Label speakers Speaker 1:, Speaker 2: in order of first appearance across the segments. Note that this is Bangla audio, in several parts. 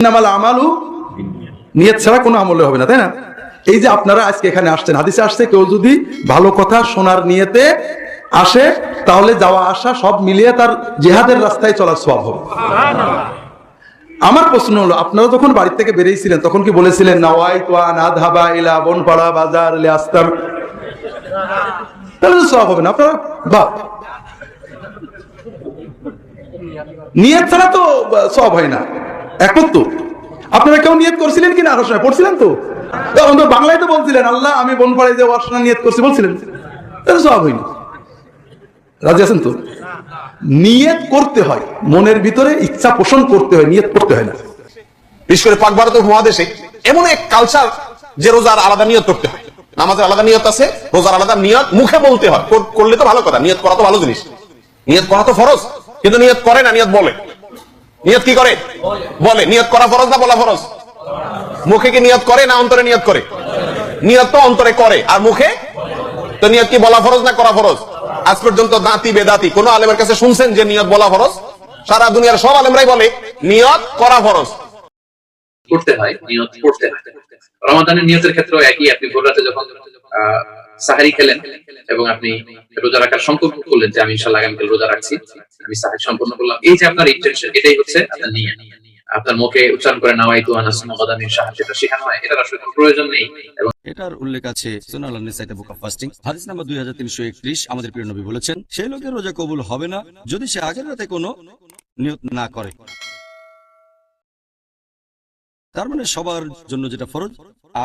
Speaker 1: আপনারা আমার প্রশ্ন হলো, আপনারা যখন বাড়ি থেকে বেরিয়েছিলেন, তখন কি বলেছিলেন নাওয়াই তোয়া না ধাবা ইলা বনপাড়া বাজার লে আসতাম তাহলে তো সব হবে না, আপনারা বাহ। নিয়ত ছাড়া তো সব হয় না। এখন তো? আপনারা কেউ নিয়ত করছিলেন কিনা? আরও সময় পড়ছিলেন তো। অন্তত বাংলায় তো বলছিলেন, আল্লাহ, আমি বনপাড়ায় যে ওয়াসনা নিয়ত করছি, বলছিলেন। তাহলে সব হয়নি। রাজি আছেন তো? নিয়ত করতে হয়, মনের ভিতরে ইচ্ছা পোষণ করতে হয়, নিয়ত করতে হয় না।
Speaker 2: বিশেষ করে পাক ভারত উপমহাদেশে এমন এক কালচার যে রোজার আলাদা নিয়ত করতে হয়। নামাজের আলাদা নিয়ত আছে, রোজার আলাদা নিয়ত মুখে বলতে হয়। কর- করলে তো ভালো কথা, নিয়ত করা তো ভালো জিনিস। নিয়ত করা তো ফরজ, কিন্তু নিয়ত করে না, নিয়ত বলে। নিয়ত কি করে? বলে, নিয়ত করা ফরজ না বলা ফরজ? মুখে কি নিয়ত করে না অন্তরে নিয়ত করে? নিয়ত তো অন্তরে করে, আর মুখে? তো নিয়ত কি বলা ফরজ না করা ফরজ? আজ পর্যন্ত দাঁতি বেদাতি, কোন আলেমের কাছে শুনছেন যে নিয়ত বলা ফরজ? সারা দুনিয়ার সব আলেমরাই বলে, নিয়ত করা ফরজ।
Speaker 3: করতে হয়, নিয়ত করতে হয়। রমাদানের নিয়তের ক্ষেত্রেও একই, আপনি ভোর রাতে যখন সাহারি খেলেন এবং আপনি রোজা রাখার সংকল্প করলেন যে আমি ইনশাল্লাহ আগামীকাল রোজা রাখছি। আমি সাহারি সম্পন্ন করলাম। এই যে আপনার ইন্টেনশন এটাই হচ্ছে আপনার নিয়ত। আপনার মুখে উচ্চারণ করে নাওয়াই তু মগাদামির সাহায্য যেটা শেখানো হয় আসলে কোনো প্রয়োজন নেই এবং
Speaker 4: এটার উল্লেখ আছে সুনাল নিসাইতে বুক অফ ফাস্টিং। হাদিস নাম্বার দুই হাজার তিনশো একত্রিশ, আমাদের প্রিয় নবী বলেছেন, সেই লোকের রোজা কবুল হবে না যদি সে আগের রাতে কোনো নিয়ত না করে। তার মানে সবার জন্য যেটা ফরজ,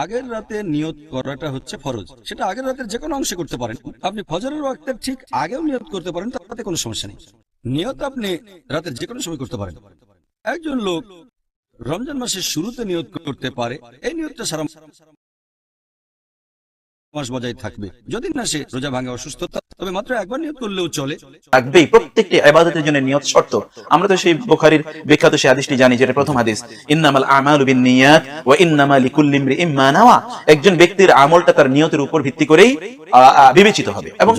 Speaker 4: আগের রাতে নিয়ত করাটা হচ্ছে ফরজ। সেটা আগের রাতের যে কোনো অংশে করতে পারেন। আপনি ফজরের ওয়াক্তের ঠিক আগেও নিয়ত করতে পারেন, তাতে কোনো সমস্যা নেই। নিয়ত আপনি রাতের যে কোনো সময় করতে পারেন। একজন লোক রমজান মাসের শুরুতে নিয়ত করতে পারে, এই নিয়তটা সারা মাস বজায় থাকবে। যদি না সে রোজা ভাঙে অসুস্থতা তবে মাত্র একবার নিয়ত করলেও চলে।
Speaker 5: থাকবেই, প্রত্যেকটি জন্য নিয়ত শর্ত। আমরা তো সেই বুখারীর বিখ্যাত সেই জানি, যেটা প্রথম ইন্নামাল আমালু ওয়া ইন্নামা নাওয়া। একজন ব্যক্তির আমলটা তার নিয়তের উপর ভিত্তি করেই বিবেচিত হবে এবং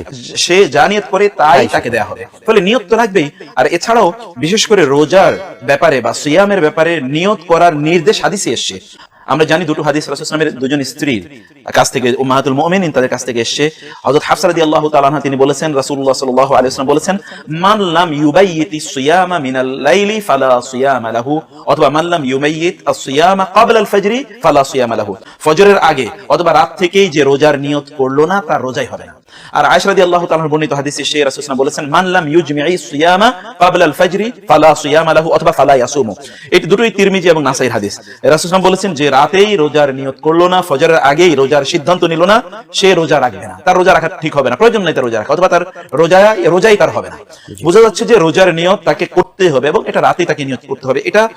Speaker 5: সে যা নিয়ত করে তাই তাকে দেয়া হবে। ফলে নিয়ত তো লাগবেই। আর এছাড়াও, বিশেষ করে রোজার ব্যাপারে বা সিয়ামের ব্যাপারে নিয়ত করার নির্দেশ হাদিসে এসেছে। আমরা জানি দুটো হাদিস রাসূলের দুজন স্ত্রীর কাছ থেকে, উম্মাহাতুল মুমিনিন তাদের কাছ থেকে এসেছে। হযরত হাফসা রাদিয়াল্লাহু তাআলা আনহা তিনি বলেছেন, রাসূলুল্লাহ সাল্লাল্লাহু আলাইহি ওয়াসাল্লাম বলেছেন, মান লাম ইউবাইয়িতি সিয়ামা মিনাল লাইলি ফালা সিয়ামা লাহু অথবা মান লাম ইউমাইয়িত আস-সিয়ামা ক্বাবলা আল-ফাজরি ফালা সিয়ামা লাহু ফজরের আগে অথবা রাত থেকেই যে রোজার নিয়ত করল না, তার রোজাই হবে না। আর আয়েশা রাদিয়াল্লাহু তাআলার বর্ণিত হাদিসে সে রাসূল বলেছেন, মান লাম ইউজমি'i সিয়ামা ক্বাবলা আল-ফাজরি, ফালা সিয়ামা লাহু অথবা ফালা ইয়াসুমু। এটি দুটোই তিরমিজি এবং নাসাইর হাদিস। রাসূল বলেছেন যে, রাতেই রোজার নিয়ত করল না, ফজরের আগেই রোজার সিদ্ধান্ত নিল না, সে রোজা রাখবে না। তার রোজা রাখা ঠিক হবে না, প্রয়োজন নেই তার রোজা রাখা, অথবা তার রোজা রোজাই তার হবে না। বোঝা যাচ্ছে যে, রোজার নিয়ত তাকে করতে হবে এবং এটা রাতেই তাকে নিয়ত করতে হবে। এটা